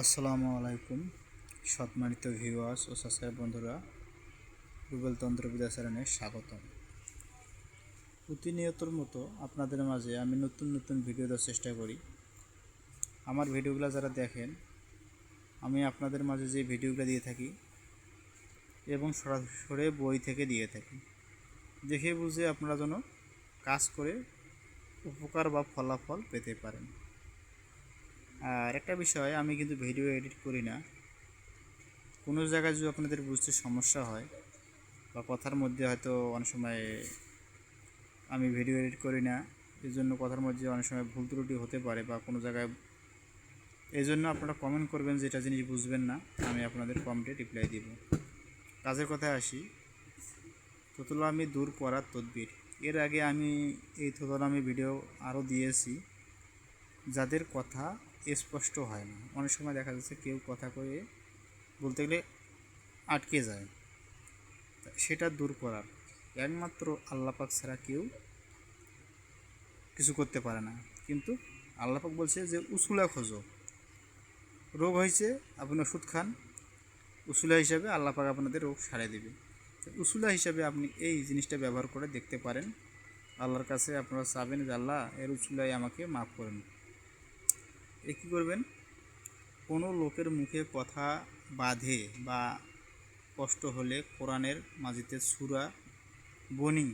আসসালামু আলাইকুম সম্মানিত ভিউয়ার্স ও সাবস্ক্রাইব বন্ধুরা গুগল তন্ত্রবিদ্যা চ্যানেলে স্বাগতম। প্রতিনিয়তর মতো আপনাদের মাঝে আমি নতুন নতুন ভিডিও দেওয়ার চেষ্টা করি। আমার ভিডিওগুলো যারা দেখেন, আমি আপনাদের মাঝে যে ভিডিওগুলো দিয়ে থাকি এবং সরাসরি বই থেকে দিয়ে থাকি, দেখে বুঝে আপনারা যেন কাজ করে উপকার বা ফলাফল পেতে পারেন। আর একটা বিষয়, আমি কিন্তু ভিডিও এডিট করি না। কোনো জায়গায় যদি আপনাদের বুঝতে সমস্যা হয় বা কথার মধ্যে হয়তো অনেক সময় আমি ভিডিও এডিট করি না এই জন্য কথার মধ্যে অনেক সময় ভুল ত্রুটি হতে পারে বা কোনো জায়গায় এই জন্য আপনারা কমেন্ট করবেন যেটা জিনিস বুঝবেন না, আমি আপনাদের কমেন্টে রিপ্লাই দিব। কাজের কথায় আসি, তোতলামি দূর করার তদবির। এর আগে আমি এই তোতলামি ভিডিও আরও দিয়েছি, যাদের কথা স্পষ্ট হয় না। অনেক সময় দেখা যাচ্ছে কেউ কথা কয়ে বলতে গেলে আটকে যায়। সেটা দূর করার একমাত্র আল্লাপাক ছাড়া কেউ কিছু করতে পারে না। কিন্তু আল্লাপাক বলছে যে, উসুলা খোঁজো। রোগ হয়েছে, আপনি ওষুধ খান। উসুলা হিসাবে আল্লাপাক আপনাদের রোগ সারিয়ে দেবে। উসুলা হিসাবে আপনি এই জিনিসটা ব্যবহার করে দেখতে পারেন। আল্লাহর কাছে আপনারা চাবেন যে, আল্লাহ, এর উসুলাই আমাকে মাফ করেন। এ কী করবেন? কোনো লোকের মুখে কথা বাঁধে বা কষ্ট হলে কোরআনের মাঝিতে সুরা বনি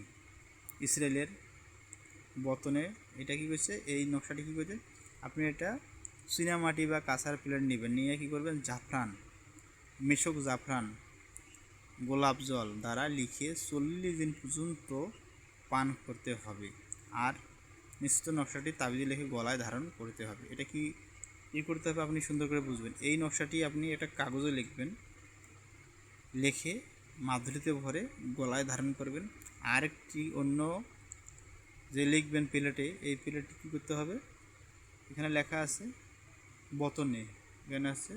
ইসরায়েলের বতনে এটা কী করছে? এই নকশাটি কী করছে? আপনি এটা চীনামাটি বা কাঁচার প্লেট নেবেন। নিয়ে কী করবেন? জাফরান, মেশক জাফরান, গোলাপ জল দ্বারা লিখে চল্লিশ দিন পর্যন্ত পান করতে হবে। আর নিশ্চিত নকশাটি তাবিজে লিখে গলায় ধারণ করতে হবে। এটা কি ই করতে হবে আপনি সুন্দর করে বুঝবেন। এই নকশাটি আপনি একটা কাগজে লিখবেন, লিখে মাধুরীতে ভরে গলায় ধারণ করবেন। আরেকটি অন্য যে লিখবেন প্লেটে, এই প্লেটটি কী করতে হবে? এখানে লেখা আছে, বতনে। এখানে আছে,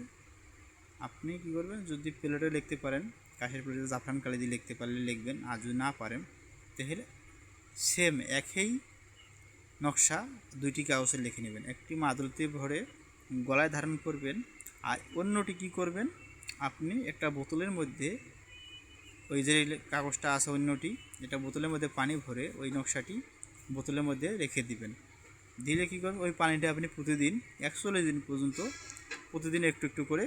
আপনি কী করবেন? যদি প্লেটে লিখতে পারেন, কাশের প্লেটে জাফরান কালি দিয়ে লিখতে পারলে লিখবেন আর যদি না পারেন, তাহলে সেম একই নকশা দুইটি কাগজে লিখে নেবেন। একটি মাদুলতে ভরে গলায় ধারণ করবেন আর অন্যটি কী করবেন? আপনি একটা বোতলের মধ্যে ওই যে কাগজটা আছে অন্যটি, এটা বোতলের মধ্যে পানি ভরে ওই নকশাটি বোতলের মধ্যে রেখে দিবেন। দিলে কী করবেন? ওই পানিটা আপনি প্রতিদিন একচল্লিশ দিন পর্যন্ত প্রতিদিন একটু একটু করে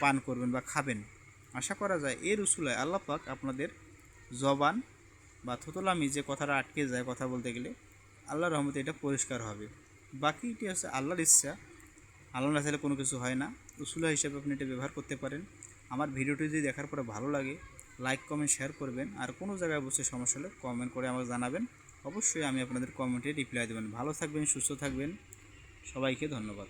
পান করবেন বা খাবেন। আশা করা যায় এর উসুলায় আল্লাপাক আপনাদের জবান বা থতলামি যে কথাটা আটকে যায় কথা বলতে গেলে আল্লাহর রহমতে এটা পরিষ্কার হবে। বাকি এটি হচ্ছে আল্লাহর ইচ্ছা। আল্লাহ না চাইলে কোনো কিছু হয় না। উসুলা হিসাবে আপনি এটা ব্যবহার করতে পারেন। আমার ভিডিওটি যদি দেখার পরে ভালো লাগে, লাইক, কমেন্ট শেয়ার করবেন। আর কোনো জায়গায় বসে সমস্যা হলে কমেন্ট করে আমাকে জানাবেন। অবশ্যই আমি আপনাদের কমেন্টে রিপ্লাই দেবেন। ভালো থাকবেন, সুস্থ থাকবেন। সবাইকে ধন্যবাদ।